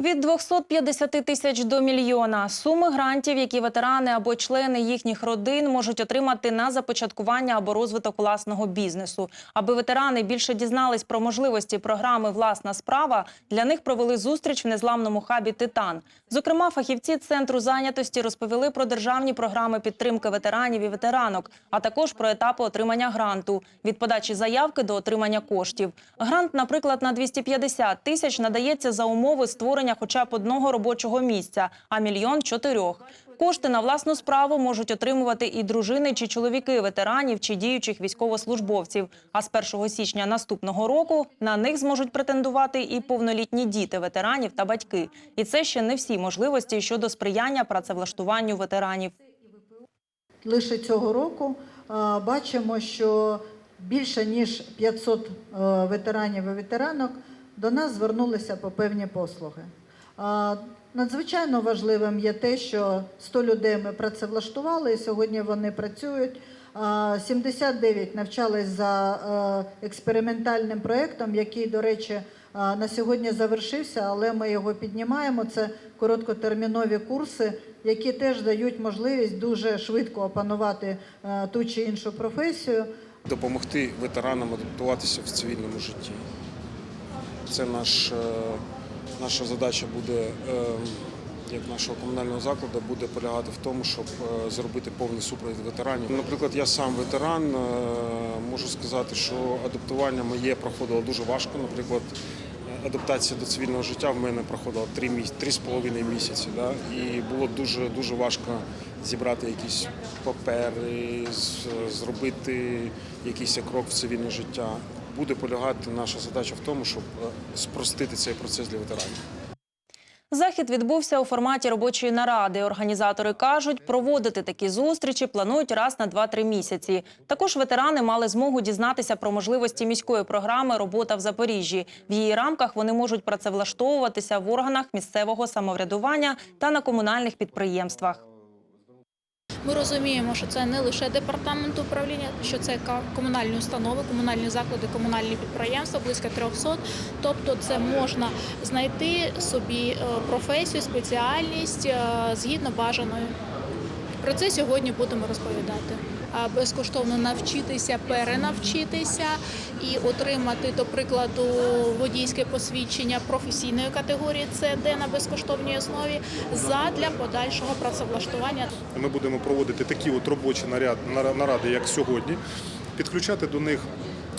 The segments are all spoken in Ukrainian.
Від 250 тисяч до мільйона суми грантів, які ветерани або члени їхніх родин можуть отримати на започаткування або розвиток власного бізнесу. Аби ветерани більше дізнались про можливості програми Власна справа для них провели зустріч в незламному хабі Титан. Зокрема, фахівці центру зайнятості розповіли про державні програми підтримки ветеранів і ветеранок, а також про етапи отримання гранту від подачі заявки до отримання коштів. Грант, наприклад, на 250 тисяч надається за умови створення хоча б одного робочого місця, а мільйон чотирьох. Кошти на власну справу можуть отримувати і дружини чи чоловіки ветеранів чи діючих військовослужбовців. А з 1 січня наступного року на них зможуть претендувати і повнолітні діти ветеранів та батьки. І це ще не всі можливості щодо сприяння працевлаштуванню ветеранів. Лише цього року бачимо, що більше ніж 500 е, ветеранів і ветеранок до нас звернулися по певні послуги. Надзвичайно важливим є те, що 100 людей ми працевлаштували, і сьогодні вони працюють. Е, 79 навчались за е, експериментальним проєктом, який, до речі, е, на сьогодні завершився, але ми його піднімаємо. Це короткотермінові курси, які теж дають можливість дуже швидко опанувати е, ту чи іншу професію. допомогти ветеранам адаптуватися в цивільному житті. Це наш, е, наша задача буде, е, як нашого комунального закладу, буде полягати в тому, щоб е, зробити повний супровід ветеранів. Наприклад, я сам ветеран, е, можу сказати, що адаптування моє проходило дуже важко. Наприклад, адаптація до цивільного життя в мене проходила три з половиною місяці. Да? І було дуже дуже важко зібрати якісь папери, зробити якийсь крок в цивільне життя. Буде полягати наша задача в тому, щоб е, спростити цей процес для ветеранів. Захід відбувся у форматі робочої наради. Організатори кажуть, проводити такі зустрічі планують раз на 2-3 місяці. Також ветерани мали змогу дізнатися про можливості міської програми Робота в Запоріжжі. В її рамках вони можуть працевлаштовуватися в органах місцевого самоврядування та на комунальних підприємствах. Ми розуміємо, що це не лише департамент управління, що це комунальні установи, комунальні заклади, комунальні підприємства, близько 300. Тобто, це можна знайти собі е, професію, спеціальність е, згідно бажаної. Про це сьогодні будемо розповідати. А Безкоштовно навчитися, перенавчитися і отримати, до прикладу, водійське посвідчення професійної категорії С, Д на безкоштовній основі задля подальшого працевлаштування Ми будемо проводити такі от робочі наряд- нара- наради, як сьогодні, підключати до них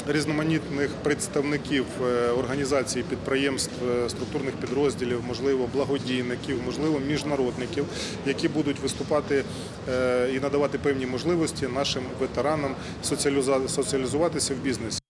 різноманітних представників е, організацій, підприємств, е, структурних підрозділів, можливо, благодійників, можливо, міжнародників, які будуть виступати е, і надавати певні можливості нашим ветеранам соціалізуватися в бізнесі.